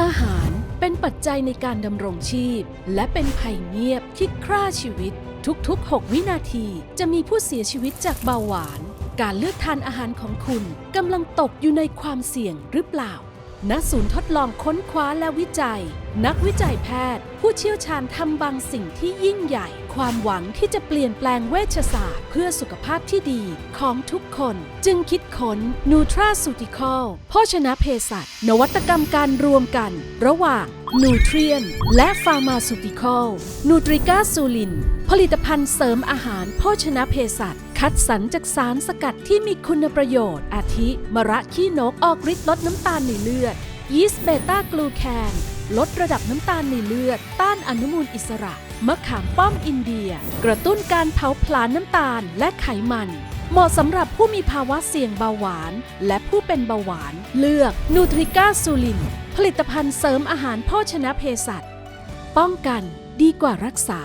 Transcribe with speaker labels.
Speaker 1: อาหารเป็นปัจจัยในการดำรงชีพ และเป็นภัยเงียบที่ฆ่าชีวิต ทุกๆ 6 วินาทีจะมีผู้เสียชีวิตจากเบาหวาน การเลือกทานอาหารของคุณกำลังตกอยู่ในความเสี่ยงหรือเปล่า ณศูนย์ทดลองค้นคว้าและวิจัย นักวิจัยแพทย์ ผู้เชี่ยวชาญทำบางสิ่งที่ยิ่งใหญ่ ความหวังที่จะเปลี่ยนแปลงเวชศาสตร์ เพื่อสุขภาพที่ดีของทุกคน จึงคิดค้นนูทราสูติคอลโภชนะเภสัชนวัตกรรมการรวมกัน ระหว่างนูเทรียนและฟาร์มาสูติคอลนูตริกาซูลิน ผลิตภัณฑ์เสริมอาหารโภชนะเภสัชคัดสรรจากสารสกัดที่มีคุณประโยชน์ อาทิ มระขี้นกออกฤทธิ์ลดน้ำตาลในเลือด ยีสต์เบต้ากลูแคนลดระดับน้ำตาลในเลือด ต้านอนุมูลอิสระ มะขามป้อมอินเดีย กระตุ้นการเผาผลาญน้ำตาลและไขมัน เหมาะสำหรับผู้มีภาวะเสี่ยงเบาหวาน และผู้เป็นเบาหวาน เลือกนูทริก้าซูลิน ผลิตภัณฑ์เสริมอาหารโภชนะเภสัชป้องกันดีกว่ารักษา